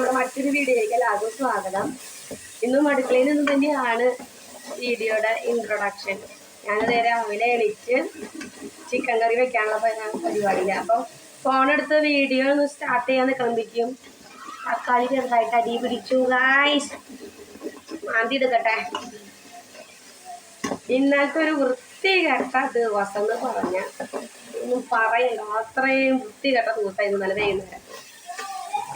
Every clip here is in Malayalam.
നമ്മുടെ മറ്റൊരു വീഡിയോയിലേക്ക് എല്ലാവർക്കും സ്വാഗതം. ഇന്ന് മടുക്കളയിൽ നിന്ന് തന്നെയാണ് വീഡിയോയുടെ ഇൻട്രൊഡക്ഷൻ ഞാൻ നേരെ രാവിലെ എണീറ്റ് ചിക്കൻ കറി വെക്കാനുള്ള പരിപാടിയില്ല. അപ്പോൾ ഫോൺ എടുത്ത് വീഡിയോ ഒന്ന് സ്റ്റാർട്ട് ചെയ്യാൻ നിൽക്കുമ്പോഴേക്കും തക്കാളി ചെറുതായിട്ട് അടി പിടിച്ചു ഗായ്സ് മാന്തി എടുക്കട്ടെ. ഇന്നത്തെ ഒരു വൃത്തികെട്ട ദിവസം എന്ന് പറഞ്ഞ ഒന്നും പറയണ്ട. അത്രയും വൃത്തികെട്ട ദിവസമായിരുന്നു നല്ല വൈകുന്നേരം.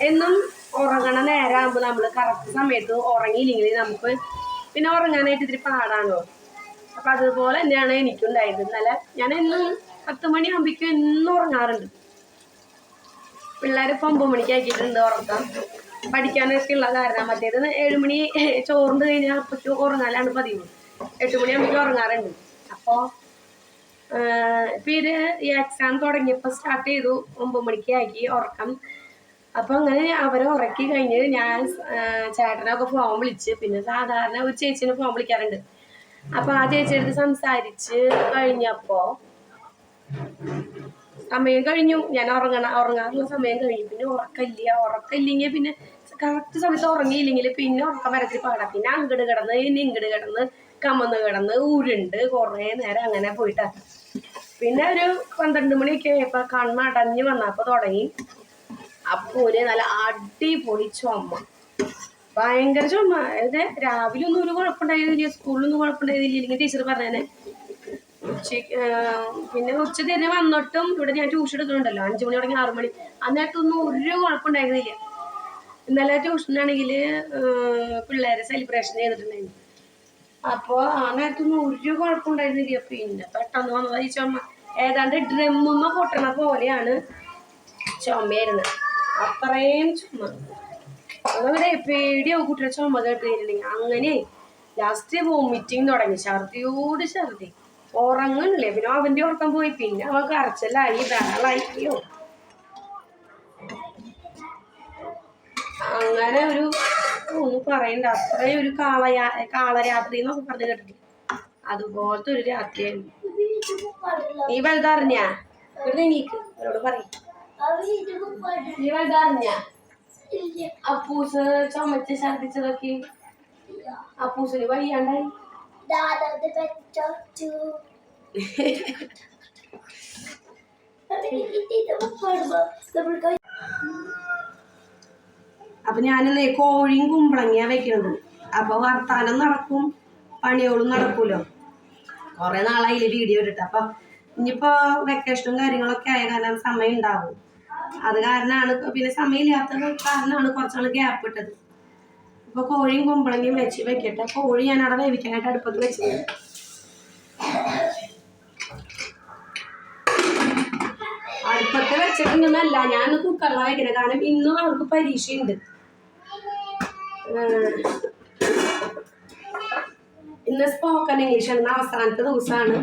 എന്നും ഉറങ്ങണ നേരമാകുമ്പോൾ നമ്മൾ കറക്റ്റ് സമയത്ത് ഉറങ്ങിയില്ലെങ്കിൽ നമുക്ക് പിന്നെ ഉറങ്ങാനായിട്ട് ഇത്തിരി പാടാണോ? അപ്പം അതുപോലെ തന്നെയാണ് എനിക്കുണ്ടായത് ഇന്നലെ ഞാൻ എന്നും പത്ത് മണിയാകുമ്പോഴേക്കും എന്നും ഉറങ്ങാറുണ്ട്. പിള്ളേർ ഇപ്പം ഒമ്പത് മണിക്ക് ആക്കിയിട്ടുണ്ട് ഉറക്കം. പഠിക്കാനൊക്കെ ഉള്ള കാരണം മറ്റേത് ഏഴുമണി ചോറുണ്ട് കഴിഞ്ഞാൽ അപ്പോൾ ഉറങ്ങാനാണ് പതിവ്. എട്ട് മണിയാകുമ്പോഴേക്കും ഉറങ്ങാറുണ്ട്. അപ്പോൾ ഇപ്പം ഇത് ഈ എക്സാം തുടങ്ങിയപ്പോൾ സ്റ്റാർട്ട് ചെയ്തു. ഒമ്പത് മണിക്ക് ആക്കി ഉറക്കം. അപ്പോൾ അങ്ങനെ അവരെ ഉറക്കി കഴിഞ്ഞ് ഞാൻ ചേട്ടനൊക്കെ ഫോൺ വിളിച്ച്. പിന്നെ സാധാരണ ഒരു ചേച്ചിനെ ഫോൺ വിളിക്കാറുണ്ട്. അപ്പോൾ ആ ചേച്ചിയെടുത്ത് സംസാരിച്ച് കഴിഞ്ഞപ്പോൾ സമയം കഴിഞ്ഞു. ഞാൻ ഉറങ്ങണ ഉറങ്ങാറുള്ള സമയം കഴിഞ്ഞു. പിന്നെ ഉറക്കമില്ല. ഉറക്കില്ലെങ്കിൽ പിന്നെ കറക്റ്റ് സമയത്ത് ഉറങ്ങിയില്ലെങ്കിൽ പിന്നെ ഉറക്കം വരത്തിൽ പാടാം. പിന്നെ അങ്ങട് കിടന്ന് ഇനി ഇങ്ങട് കിടന്ന് കമന്ന് കിടന്ന് ഊരുണ്ട് കുറേ നേരം അങ്ങനെ പോയിട്ടാ. പിന്നെ ഒരു പന്ത്രണ്ട് മണിയൊക്കെ ആയപ്പോൾ കണ്ണടഞ്ഞ് വന്നപ്പോൾ തുടങ്ങി. അപ്പോൾ ഒരു നല്ല അടിപൊളി ചുമ. ഭയങ്കര ചുമ. അതായത് രാവിലെ ഒന്നും ഒരു കുഴപ്പമുണ്ടായിരുന്നില്ല സ്കൂളിലൊന്നും കുഴപ്പമുണ്ടായിരുന്നില്ല. ഇല്ലെങ്കിൽ ടീച്ചർ പറഞ്ഞേനെ. പിന്നെ ഉച്ച തന്നെ വന്നിട്ടും ഇവിടെ ഞാൻ ട്യൂഷൻ എടുക്കുന്നുണ്ടല്ലോ അഞ്ചു മണി തുടങ്ങി ആറു മണി. അന്നേരത്തൊന്നും ഒരു കുഴപ്പമുണ്ടായിരുന്നില്ല. ഇന്നലെ ട്യൂഷനാണെങ്കിൽ പിള്ളേരെ സെലിബ്രേഷൻ ചെയ്തിട്ടുണ്ടായിരുന്നു. അപ്പോൾ ആ നേരത്തൊന്നും ഒരു കുഴപ്പമുണ്ടായിരുന്നില്ല. പിന്നെ പെട്ടെന്ന് വന്നതായി ചുമ. ഏതാണ്ട് ഡ്രമ്മുമ്മ പൊട്ടണ പോലെയാണ് ചുമയായിരുന്നത്. അത്രയും ചുമ അങ്ങനെ പേടിയാവും കുട്ടിയുടെ ചുമ കേട്ടിട്ടുണ്ടെങ്കിൽ അങ്ങനെ ലാസ്റ്റ് വോമിറ്റിങ് തുടങ്ങി. ഛർദിയോട് ഛർദി. ഉറങ്ങണില്ലേ പിന്നെ അവന്റെ ഉറക്കം പോയി. പിന്നെ അവൻ കരച്ചിലായി അയ്യോ അങ്ങനെ ഒരു ഒന്നും പറയണ്ട. അത്രയും ഒരു കാളയാ കാളരാത്രി എന്നൊക്കെ പറഞ്ഞു കേട്ടിട്ടില്ല അതുപോലത്തെ ഒരു രാത്രിയായിരുന്നു. നീ വലുതറിഞ്ഞാ ഇവിടെ നീക്ക് അവരോട് പറയും. നീ വലുതറിഞ്ഞാ അപ്പൂസ് ചുമച്ച് ഛർദിച്ചതൊക്കെ അപ്പൂസിന് വയ്യാണ്ടായി അപ്പൊ ഞാനിന്ന് കോഴിയും കുമ്പളങ്ങിയാ വെക്കണത്. അപ്പൊ വർത്താനം നടക്കും പണിയോളും നടക്കൂലോ? കുറെ നാളായില്ലേ വീഡിയോ ഇട്ടിട്ട്. അപ്പൊ ഇനിയിപ്പോ വെക്കേഷനും കാര്യങ്ങളൊക്കെ ആയ കാരണം സമയം ഉണ്ടാവും. അത് കാരണമാണ് പിന്നെ സമയമില്ലാത്തത് കാരണമാണ് കുറച്ചാൾ ഗ്യാപ്പ് ഇട്ടത്. ഇപ്പൊ കോഴിയും കുമ്പളങ്ങയും വെച്ച് വെക്കട്ടെ. കോഴി ഞാൻ അവിടെ വേവിക്കാനായിട്ട് അടുപ്പത്ത് വെച്ചത്. അടുപ്പത്ത് വെച്ചിട്ടുണ്ടെന്നല്ല ഞാൻ കുക്കറിലാണ് വെക്കുന്നത് കാരണം ഇന്നും അവർക്ക് പരീക്ഷയുണ്ട്. ഇന്ന് സ്പോക്കൺ ഇംഗ്ലീഷ് ആണ്. അവസാനത്തെ ദിവസമാണ്.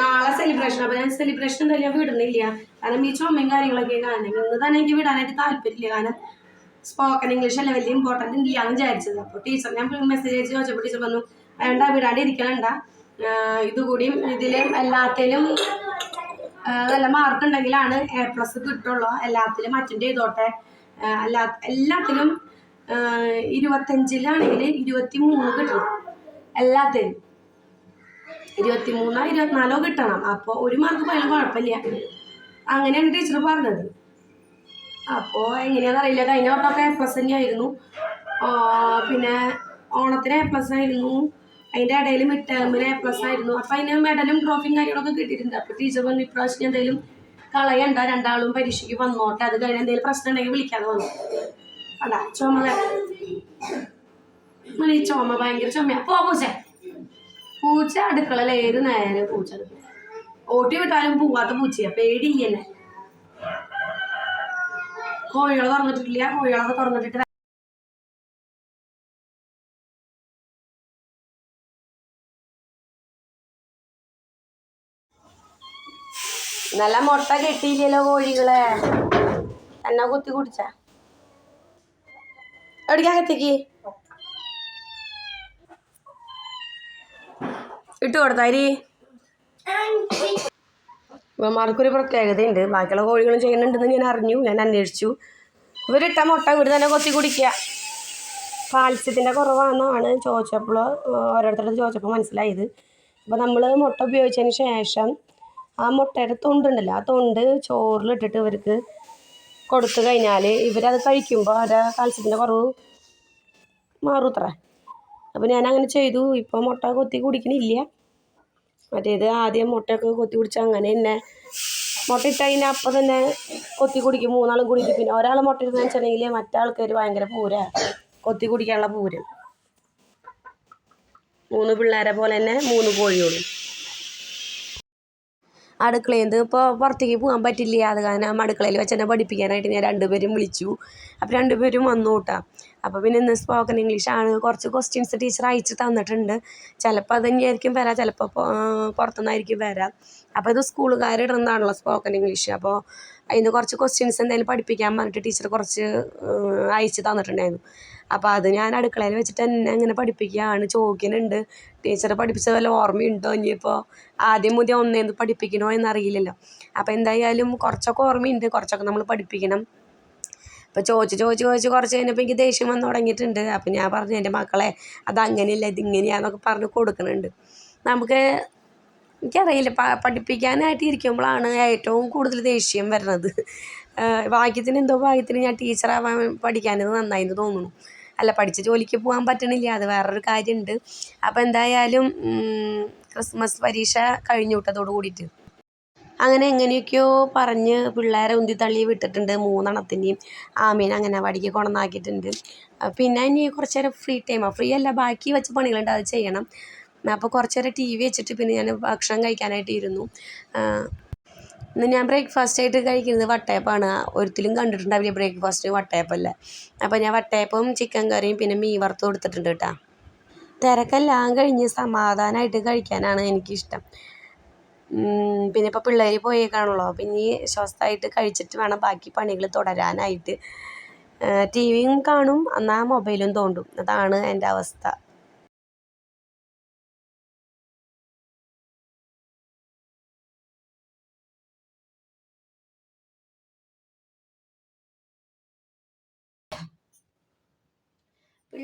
നാളെ സെലിബ്രേഷൻ അപ്പൊ ഞാൻ സെലിബ്രേഷൻ എന്തായാലും വിടുന്നില്ല. കാരണം ഈ ചുമയും കാര്യങ്ങളൊക്കെ കാരണം ഇന്ന് തന്നെ എനിക്ക് വിടാനായിട്ട് താല്പര്യമില്ല. കാരണം സ്പോക്കൺ ഇംഗ്ലീഷ് അല്ല വലിയ ഇമ്പോർട്ടന്റ് ഇല്ല എന്ന് വിചാരിച്ചത്. അപ്പോൾ ടീച്ചർ ഞാൻ മെസ്സേജ് അയച്ച് ചോദിച്ചപ്പോൾ ടീച്ചർ പറഞ്ഞു വേണ്ട വിടാണ്ട് ഇരിക്കണണ്ട ആഹ് ഇതുകൂടിയും ഇതിലും എല്ലാത്തിലും നല്ല മാർക്ക് ഉണ്ടെങ്കിലാണ് എ പ്ലസ് കിട്ടുള്ളൂ. എല്ലാത്തിലും അറ്റൻഡ് ചെയ്തോട്ടെ. അല്ലാ എല്ലാ എല്ലാത്തിലും ഇരുപത്തഞ്ചിലാണെങ്കിൽ ഇരുപത്തി മൂന്ന് കിട്ടണം. എല്ലാത്തിനും. ഇരുപത്തി മൂന്നോ ഇരുപത്തിനാലോ കിട്ടണം. അപ്പോൾ ഒരു മാർക്ക് പോയാലും കുഴപ്പമില്ല. അങ്ങനെയാണ് ടീച്ചർ പറഞ്ഞത്. അപ്പോൾ എങ്ങനെയാണെന്ന് അറിയില്ല. കഴിഞ്ഞ വട്ടമൊക്കെ എ പ്ലസ് തന്നെയായിരുന്നു പിന്നെ ഓണത്തിന് എ പ്ലസ് ആയിരുന്നു. അതിന്റെ ഇടയിൽ മിഡ് ടേമിന് എ പ്ലസ് ആയിരുന്നു. അപ്പം അതിന് മെഡലും ട്രോഫിയും കാര്യങ്ങളൊക്കെ കിട്ടിയിട്ടുണ്ട്. അപ്പോൾ ടീച്ചർ പറഞ്ഞു ഇപ്രാവശ്യം എന്തെങ്കിലും കളയണ്ട. രണ്ടാളും പരീക്ഷയ്ക്ക് വന്നോട്ടെ. അത് കഴിഞ്ഞ് എന്തെങ്കിലും പ്രശ്നം ഉണ്ടെങ്കിൽ വിളിക്കാതെ വന്നു അല്ല ചുമ മതി ഈ ചുമ ഭയങ്കര ചുമയാ. പോ പൂച്ച. പൂച്ച അടുക്കളയിൽ ഏത് നേരെ പൂച്ച ഓട്ടി വിട്ടാലും പോവാത്ത പൂച്ചയാ പേടിയില്ലേ? കോഴികളെ തുറന്നിട്ടില്ല കോഴികളൊക്കെ തുറന്നിട്ടിട്ട് നല്ല മുട്ട കെട്ടിയില്ലല്ലോ കോഴികളെ. എന്നാ കുത്തി കുടിച്ച? എവിടേക്കകത്തേക്ക് ഇട്ട് കൊടുത്താരി ഇവന്മാർക്കൊരു പ്രത്യേകതയുണ്ട്. ബാക്കിയുള്ള കോഴികളും ചെയ്യുന്നുണ്ടെന്ന് ഞാൻ അറിഞ്ഞു ഞാൻ അന്വേഷിച്ചു. ഇവരിട്ട മുട്ട ഇവർ തന്നെ കൊത്തി കുടിക്കുക. കാൽസ്യത്തിന്റെ കുറവാണെന്നാണ് ചോദിച്ചപ്പോൾ ഓരോരുത്തരുടെ ചോദിച്ചപ്പോൾ മനസ്സിലായത്. അപ്പോൾ നമ്മൾ മുട്ട ഉപയോഗിച്ചതിന് ശേഷം ആ മുട്ടയുടെ തൊണ്ടുണ്ടല്ലോ ആ തൊണ്ട് ചോറിലിട്ടിട്ട് ഇവർക്ക് കൊടുത്തു കഴിഞ്ഞാൽ ഇവരത് കഴിക്കുമ്പോൾ അവരുടെ കാൽസ്യത്തിന്റെ കുറവ് മാറൂത്രേ അപ്പോൾ ഞാൻ അങ്ങനെ ചെയ്തു. ഇപ്പോൾ മുട്ട കൊത്തി കുടിക്കണില്ല. മറ്റേത് ആദ്യം മുട്ടയൊക്കെ കൊത്തി കുടിച്ചാൽ അങ്ങനെ തന്നെ. മുട്ട ഇട്ട് കഴിഞ്ഞാൽ അപ്പം തന്നെ കൊത്തി കുടിക്കും മൂന്നാളും കുടിക്കും പിന്നെ ഒരാൾ മുട്ട ഇടുന്ന വെച്ചിട്ടുണ്ടെങ്കിൽ മറ്റേ ആൾക്കാർ ഭയങ്കര പൂര. കൊത്തി കുടിക്കാനുള്ള പൂരം. മൂന്ന് പിള്ളേരെ പോലെ തന്നെ മൂന്ന് കോഴിയോടും അടുക്കളയിൽ നിന്ന് ഇപ്പോൾ പുറത്തേക്ക് പോകാൻ പറ്റില്ല. അത് കാരണം അടുക്കളയിൽ വെച്ച് തന്നെ പഠിപ്പിക്കാനായിട്ട് ഞാൻ രണ്ടുപേരും വിളിച്ചു. അപ്പോൾ രണ്ടുപേരും വന്നു കൂട്ടാ അപ്പോൾ പിന്നെ ഇന്ന് സ്പോക്കൺ ആണ്. കുറച്ച് ക്വസ്റ്റ്യൻസ് ടീച്ചർ അയച്ച് തന്നിട്ടുണ്ട്. ചിലപ്പോൾ അത് തന്നെയായിരിക്കും വരാം. ചിലപ്പോൾ പുറത്തുനിന്നായിരിക്കും വരാം. അപ്പോൾ ഇത് സ്കൂളുകാരിടുന്നതാണല്ലോ സ്പോക്കൺ ഇംഗ്ലീഷ് അപ്പോൾ അതിന് കുറച്ച് ക്വസ്റ്റ്യൻസ് എന്തായാലും പഠിപ്പിക്കാൻ പറഞ്ഞിട്ട് ടീച്ചർ കുറച്ച് അയച്ച് തന്നിട്ടുണ്ടായിരുന്നു. അപ്പോൾ അത് ഞാൻ അടുക്കളയിൽ വെച്ചിട്ട് തന്നെ അങ്ങനെ പഠിപ്പിക്കുകയാണ്. ചോദിക്കുന്നുണ്ട് ടീച്ചർ പഠിപ്പിച്ചത് വല്ല ഓർമ്മയുണ്ടോ? ഇനിയിപ്പോൾ ആദ്യം മുതൽ ഒന്നേന്ന് പഠിപ്പിക്കണോ എന്നറിയില്ലല്ലോ. അപ്പോൾ എന്തായാലും കുറച്ചൊക്കെ ഓർമ്മയുണ്ട്. കുറച്ചൊക്കെ നമ്മൾ പഠിപ്പിക്കണം. അപ്പോൾ ചോദിച്ച് ചോദിച്ച് ചോദിച്ച് കുറച്ച് കഴിഞ്ഞപ്പോൾ എനിക്ക് ദേഷ്യം വന്ന് തുടങ്ങിയിട്ടുണ്ട്. അപ്പോൾ ഞാൻ പറഞ്ഞു എന്റെ മക്കളെ അത് അങ്ങനെയല്ല. ഇതിങ്ങനെയാന്നൊക്കെ പറഞ്ഞ് കൊടുക്കുന്നുണ്ട്. നമുക്ക് എനിക്കറിയില്ല. പഠിപ്പിക്കാനായിട്ട് ഇരിക്കുമ്പോഴാണ് ഏറ്റവും കൂടുതൽ ദേഷ്യം വരുന്നത്. വാക്യത്തിന് എന്തോ ഭാഗ്യത്തിന് ഞാൻ ടീച്ചറാവാൻ പഠിക്കാനത് നന്നായിന്ന് തോന്നുന്നു. അല്ല പഠിച്ച ജോലിക്ക് പോകാൻ പറ്റണില്ല. അത് വേറൊരു കാര്യമുണ്ട് അപ്പോൾ എന്തായാലും ക്രിസ്മസ് പരീക്ഷ കഴിഞ്ഞു വിട്ടതോട് കൂടിയിട്ട്. അങ്ങനെ എങ്ങനെയൊക്കെയോ പറഞ്ഞ് പിള്ളേരെ ഉന്തി തള്ളി വിട്ടിട്ടുണ്ട് മൂന്നെണ്ണത്തിന്റെയും ആമീൻ അങ്ങനെ വടിക്ക് അഹ് പിന്നെ ഇനി കുറച്ച് നേരം ഫ്രീ ടൈമാണ് ഫ്രീ അല്ല ബാക്കി വെച്ച പണികളുണ്ട് അത് ചെയ്യണം. അപ്പോൾ കുറച്ച് നേരം ടി വി വെച്ചിട്ട് പിന്നെ ഞാൻ ഭക്ഷണം കഴിക്കാനായിട്ട് ഇരുന്നു. ഇന്ന് ഞാൻ ബ്രേക്ക്ഫാസ്റ്റ് ആയിട്ട് കഴിക്കുന്നത് വട്ടയപ്പാണ്. ഒരിക്കലും കണ്ടിട്ടുണ്ടാവില്ല ബ്രേക്ക്ഫാസ്റ്റ് വട്ടയപ്പല്ല. അപ്പോൾ ഞാൻ വട്ടയപ്പവും ചിക്കൻ കറിയും പിന്നെ മീൻ വറുത്ത് കൊടുത്തിട്ടുണ്ട് കേട്ടോ തിരക്കെല്ലാം കഴിഞ്ഞ് സമാധാനമായിട്ട് കഴിക്കാനാണ് എനിക്കിഷ്ടം. പിന്നെ ഇപ്പോൾ പിള്ളേർ പോയേക്കാണല്ലോ. പിന്നെ സ്വസ്ഥമായിട്ട് കഴിച്ചിട്ട് വേണം ബാക്കി പണികൾ തുടരാനായിട്ട്. ടി വിയും കാണും എന്നാൽ മൊബൈലും തോണ്ടും. അതാണ് എന്റെ അവസ്ഥ.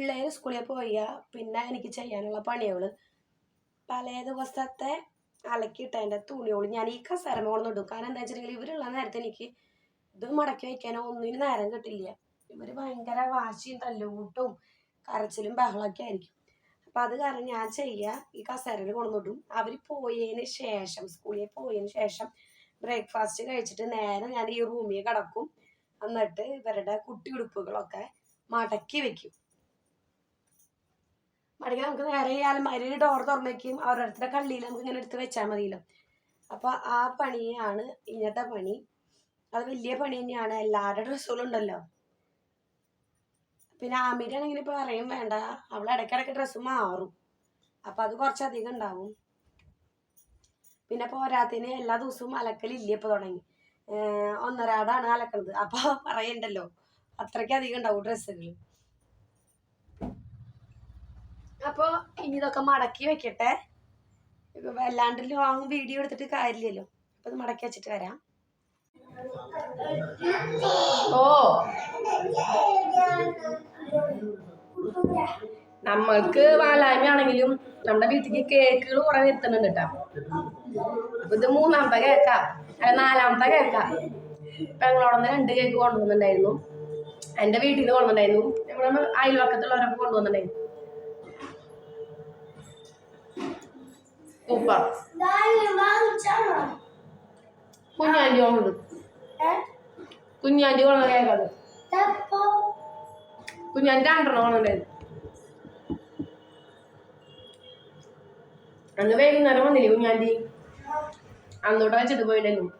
പിള്ളേർ സ്കൂളിൽ പോയാൽ പിന്നെ എനിക്ക് ചെയ്യാനുള്ള പണികൾ പല ദിവസത്തെ അലക്കിയിട്ട് അതിന്റെ തുണികൾ ഞാൻ ഈ കസേരമ കൊണ്ടിടും കാരണം എന്താ വെച്ചിട്ടുണ്ടെങ്കിൽ ഇവരുള്ള നേരത്തെ എനിക്ക് ഇത് മടക്കി വയ്ക്കാനോ ഒന്നിനും നേരം കിട്ടില്ല. ഇവർ ഭയങ്കര വാശിയും തല്ലുകൂട്ടും കരച്ചിലും ബഹളമൊക്കെ ആയിരിക്കും. അപ്പം അത് കാരണം ഞാൻ ചെയ്യുക ഈ കസേരയിൽ കൊണ്ടുവിടും അവർ പോയതിന് ശേഷം സ്കൂളിൽ പോയതിന് ശേഷം ബ്രേക്ക്ഫാസ്റ്റ് കഴിച്ചിട്ട് നേരെ ഞാൻ ഈ റൂമിൽ കിടക്കും. എന്നിട്ട് ഇവരുടെ കുട്ടി ഉടുപ്പുകളൊക്കെ മടക്കി വെക്കും. മടങ്ങി നമുക്ക് നേരെ ഈ അലമാരി ഡോർ തുറന്നേക്കും ഓരോരുത്തരുടെ കള്ളിയിൽ നമുക്ക് ഇങ്ങനെ എടുത്ത് വെച്ചാൽ മതിയല്ലോ. അപ്പോൾ ആ പണിയാണ് ഇന്നത്തെ പണി. അത് വലിയ പണി തന്നെയാണ്. എല്ലാവരുടെ ഡ്രസ്സുകളും ഉണ്ടല്ലോ. പിന്നെ ആമിന്റെ ഇപ്പോൾ പറയും വേണ്ട അവൾ ഇടയ്ക്കിടയ്ക്ക് ഡ്രസ്സ് മാറും. അപ്പോൾ അത് കുറച്ചധികം ഉണ്ടാവും. പിന്നെ പോരാത്തിന് എല്ലാ ദിവസവും അലക്കലില്ല ഇപ്പോൾ തുടങ്ങി. ഒന്നരാടാണ് അലക്കണത്. അപ്പോൾ പറയണ്ടല്ലോ. അത്രയ്ക്ക് അധികം ഉണ്ടാവും ഡ്രസ്സുകൾ അപ്പോൾ ഇനി ഇതൊക്കെ മടക്കി വെക്കട്ടെ. ഇപ്പൊ വല്ലാണ്ട് ലോങ് വീഡിയോ എടുത്തിട്ട് കാര്യമില്ലല്ലോ. അപ്പൊ ഇത് മടക്കി വെച്ചിട്ട് വരാം. ഓ. നമ്മൾക്ക് വാലായ്മയാണെങ്കിലും നമ്മുടെ വീട്ടിലേക്ക് കേക്കുകൾ കുറെ എത്തുന്നുണ്ട് കേട്ടോ. അപ്പൊ ഇത് മൂന്നാമത്തെ കേക്കാ. അല്ല നാലാമത്തെ കേക്കാ. പെങ്ങളോടൊന്ന് രണ്ട് കേക്ക് കൊണ്ടുവന്നിട്ടുണ്ടായിരുന്നു. എന്റെ വീട്ടിൽ നിന്ന് കൊണ്ടുവന്നിട്ടുണ്ടായിരുന്നു. നമ്മുടെ അയൽവക്കത്തുള്ളവരൊക്കെ കൊണ്ടുവന്നിട്ടുണ്ടായിരുന്നു. സൂപ്പർ കുഞ്ഞാന്റെ കൊണ്ടത് കുഞ്ഞാന്റെ കൊണ്ട കേക്കത് കുഞ്ഞാന്റെ രണ്ടെണ്ണം കൊണ്ടുണ്ടായിരുന്നു അന്ന് വൈകുന്നേരം വന്നില്ലേ കുഞ്ഞാണ്ടി അന്നോട്ട് വെച്ചിട്ട് പോയിണ്ടായിരുന്നു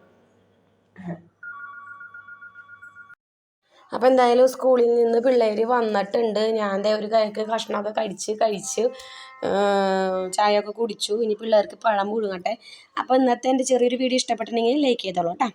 അപ്പം എന്തായാലും സ്കൂളിൽ നിന്ന് പിള്ളേർ വന്നിട്ടുണ്ട്. ഞാൻ ദേ ഒരു കൈക്ക് കഷ്ണമൊക്കെ കടിച്ച് കഴിച്ച് ചായയൊക്കെ കുടിച്ചു. ഇനി പിള്ളേർക്ക് പഴം പുഴുങ്ങട്ടെ. അപ്പോൾ ഇന്നത്തെ എന്റെ ചെറിയൊരു വീഡിയോ ഇഷ്ടപ്പെട്ടിട്ടുണ്ടെങ്കിൽ ലൈക്ക് ചെയ്തോളൂ കേട്ടോ.